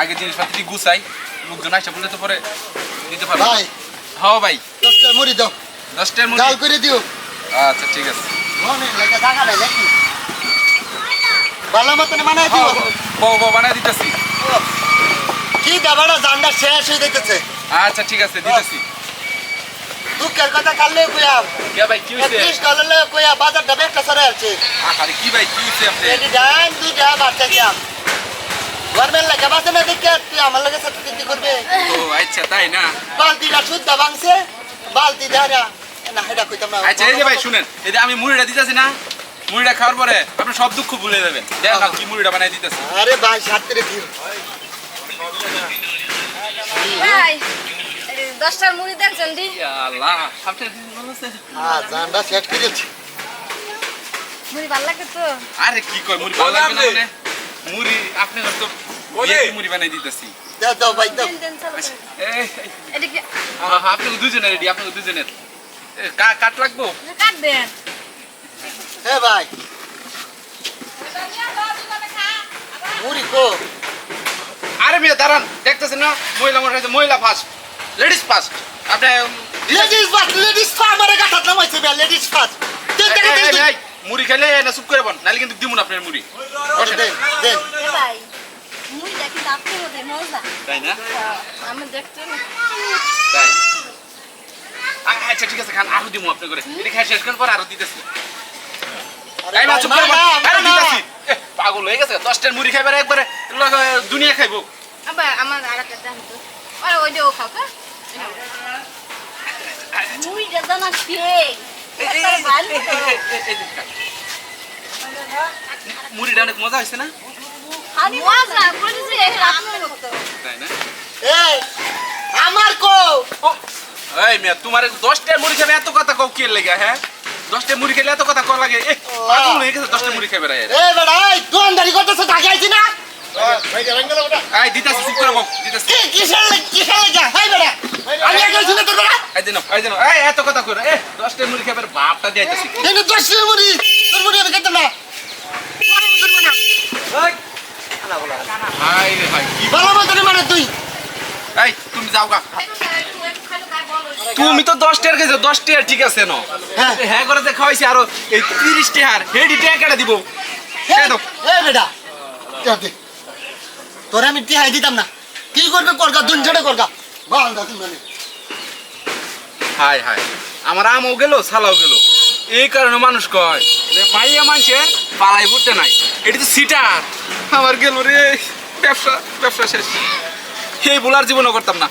আগে জিনিসপাতি গুছাই লোকজন আসে বললে তো পরে দিতে পারব। ভাই। হ্যাঁ ভাই। দশটা মুড়ি দাও। দশটার মধ্যে জাল করে দিও। আচ্ছা ঠিক আছে। মনে লাগে জায়গা নাই নাকি? ভালো মতন মানায় দিও। বউ বউ বানায় দিতেছি। কি দাবাটা জানটা শেষ হয়ে যেতেছে আচ্ছা ঠিক আছে দিতেছি। দুঃখের কথা কাললে কইয়া কে ভাই কি ত্রিশ ডলার কইয়া বাজারটা বেশটা সরে আছে আরে কি ভাই কি হয়েছে আপনি? এটি ডান দুইটা বাচ্চা গিয়াম গরমের লেখা বাঁচে না দেখে তুই আমার লাগে সাথে চিন্তা করবে? ও আচ্ছা তাই না? বালতিটা শুদ্ধ ভাঙছে বালতি ধারা। না এটা কইতাম না। আচ্ছা এই যে ভাই শুনেন এই যে আমি মুড়িটা দিতেছি না মুড়িটা খাওয়ার পরে আপনি সব দুঃখ ভুলে যাবেন দেখেন না কি মুড়িটা বানাই দিতেছি। আরে ভাই দিও ভাই দশটার মুড়ি দেখছেন দি? আল্লাহ ভালো হ্যাঁ জানটা সেট করেছি মুড়ি ভালো লাগে তো। আরে কি কয় মুড়ি ভালো লাগবে না মুড়ি আপনি তো মুড়ি বানাই দিতেছি। দাও দাও ভাই দাও। আপনাকে দুজনের রেডি আপনাকে দুজনের। কা- কাট লাগবো? কাট দেন। হ্যাঁ ভাই। মুড়ি কো আরে মেয়ে দাঁড়ান দেখতেছেন না? মহিলা মোটর আছে মহিলা ফার্স্ট লেডিস ফার্স্ট আপনি লেডিস বাস লেডিস ফার্মারে গাথা নামাইছে বে লেডিস ফার্স্ট মুড়ি খেলে না চুপ করে বন নাহলে কিন্তু দিমুন আপনার মুড়ি বসেন। দেন দেন এ ভাই মুড়িটা কিন্তু আপনার মধ্যে মজা তাই না? আমি দেখছেন তাই। আ- আচ্ছা ঠিক আছে খান আরও দিমু আপনি করে। এটা খাই শেষ করার পর আরও দিতেছি। আরে এই না ভাই, চুপ না, করে বন না, আরও না, দিতেছি। এ, পাগল হয়ে গেছে দশটার মুড়ি খাইবার একবারে দুনিয়া খাইবো। আবার আমার আর একটা তো। আরে ওই যে ও। মুড়িটা অনেক মজা হয়েছে না? মজা বলেছি এই আপনার মতো তাই না এই আমার কো ও, এই মেয়ে তোমার দশটা মুড়ি খাবে এত কথা কও কে লেগে হ্যাঁ? দশটা মুড়ি খেলে এত কথা কর লাগে। পাগল হয়ে গেছে দশটা মুড়ি খাবে রে এই বেটা এই দোকানদারি করতেছ টাকা আইছি না? এই দিতাছি চুপ করে বক দিতাছি। কি কিসের লাগি কিসের লাগি? হাই বেটা আমি আগে শুনে তোর বেটা? এই দিন এই দিন এই এত কথা কর এ দশটা মুড়ি খাবে বাপটা দিতেছি কিন্তু দশ মুড়ি তোর মুড়ি আমি খেতাম না। হাই রে হাই কি ভালো মতন মানে তুই। এই তুমি যাও গা। তুমি তো দশ টাকার খাইছো দশ টাকা ঠিক আছে ন? হ্যাঁ। হ্যাঁ করে খাওয়াইছি আরও এই তিরিশ টাকার হেডি টাকা কেটে দিব। বেটা। টিয়া তোরে আমি টিহাই দিতাম না। কি করবে করগা দুন ছেড়ে করগা বল দা তুমি। মানে হাই হাই আমার আমও গেল সালাও গেল। এই কারণে মানুষ কয় যে মাইয়া মানুষের পালাই ফুটতে নাই। এটি তো সিটার। আমার গেল রে ব্যবসা ব্যবসা শেষ। এই বলার জীবনও করতাম না।